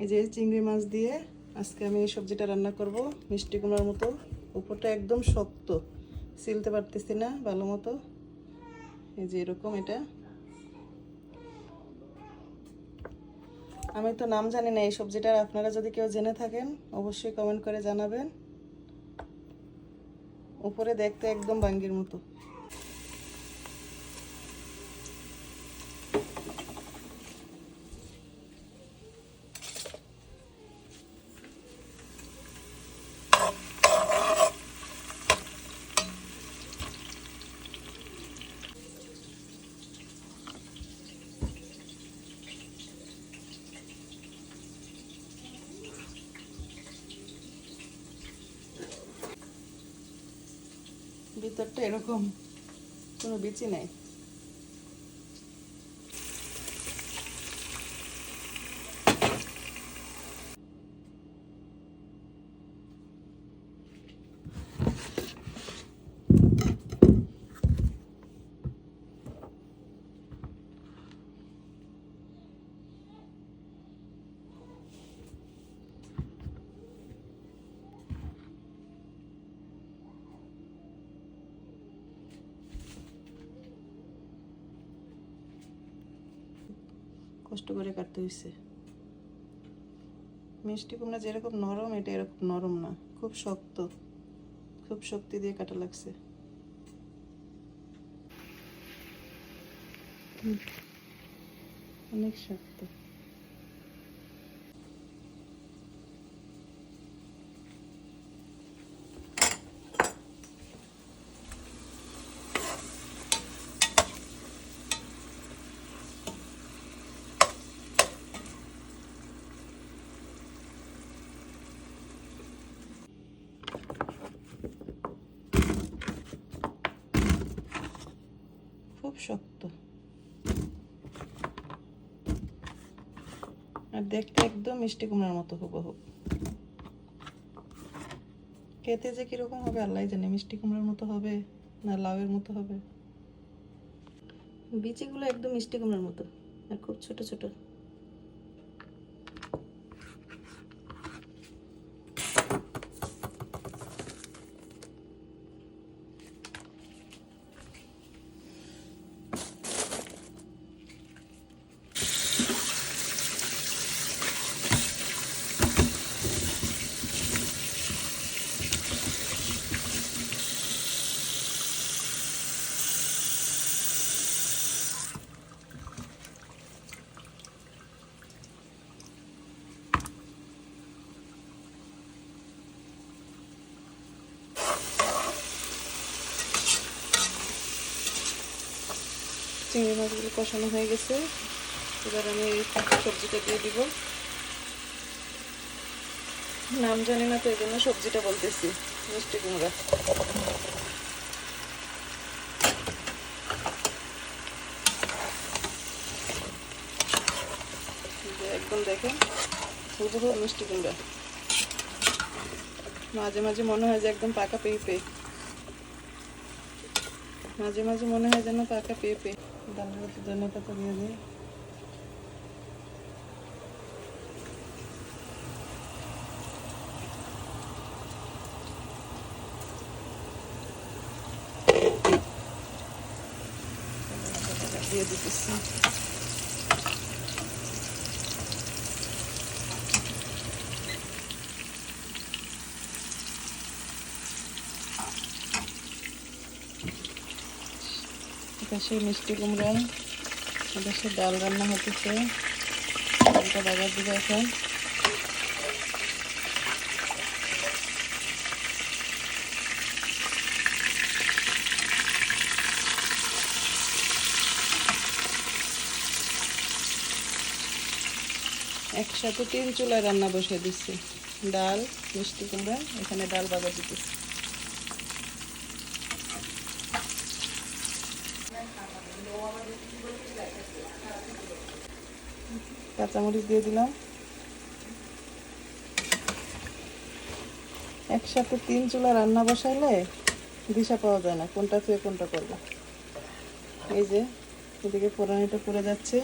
এই যে চিংড়ি মাছ দিয়ে আজকে আমি এই সবজিটা রান্না করব, মিষ্টি কুমড়ার মতো। উপরটা একদম শক্ত, সিলতে পারতেছি না ভালো মতো। এই যে এরকম এটা। আমি তো নাম জানি না এই সবজিটার, আপনারা যদি কেউ জেনে থাকেন, অবশ্যই কমেন্ট করে জানাবেন। উপরে দেখতে একদম বাঙ্গির মতো। ভিতরটা এরকম কোনো বিচি নেই। কষ্ট করে কাটতে হয়েছে মিষ্টি কুমড়া যেরকম নরম, এটা এরকম নরম না। খুব শক্ত। খুব শক্তি দিয়ে কাটা লাগছে। অনেক শক্ত। খুব শক্ত। আর দেখতে একদম মিষ্টি কুমড়ার মতো হুব হুবহু। খেতে যে কীরকম হবে আল্লাহ জানে, মিষ্টি কুমড়ার মতো হবে না লাউয়ের মতো হবে? বিচিগুলো একদম মিষ্টি কুমড়ার মতো, আর খুব ছোট ছোট। চিংড়ি মাছগুলো কষানো হয়ে গেছে। এবার আমি সবজিটা দিয়ে দিব। নাম জানি না তো, এই জন্য সবজিটা বলতেছি, মিষ্টি কুমড়া। একদম দেখেন, হুবহু মিষ্টি কুমড়া। মাঝে মাঝে মনে হয় যে একদম পাকা পেঁপে। মাঝে মাঝে মনে হয় যেন পাকা পেঁপে ডালের মধ্যে ধনে পাতা দিয়ে দিই দিয়ে দিতেছি। সেই মিষ্টি কুমড়া। সে ডাল রান্না হতেছে। ডালটা বাগার দিবে এখন একসাথে তিন চুলায় রান্না বসিয়ে দিচ্ছি। ডাল, মিষ্টি কুমড়া, এখানে ডাল বাজার দিতেছি। কাঁচামরিচ দিয়ে দিলাম। একসাথে তিন চুলা রান্না বসাইলে দিশা পাওয়া যায় না, কোনটা থেকে কোনটা করব। এই যে, এদিকে পোড়ানিটা পড়ে যাচ্ছে।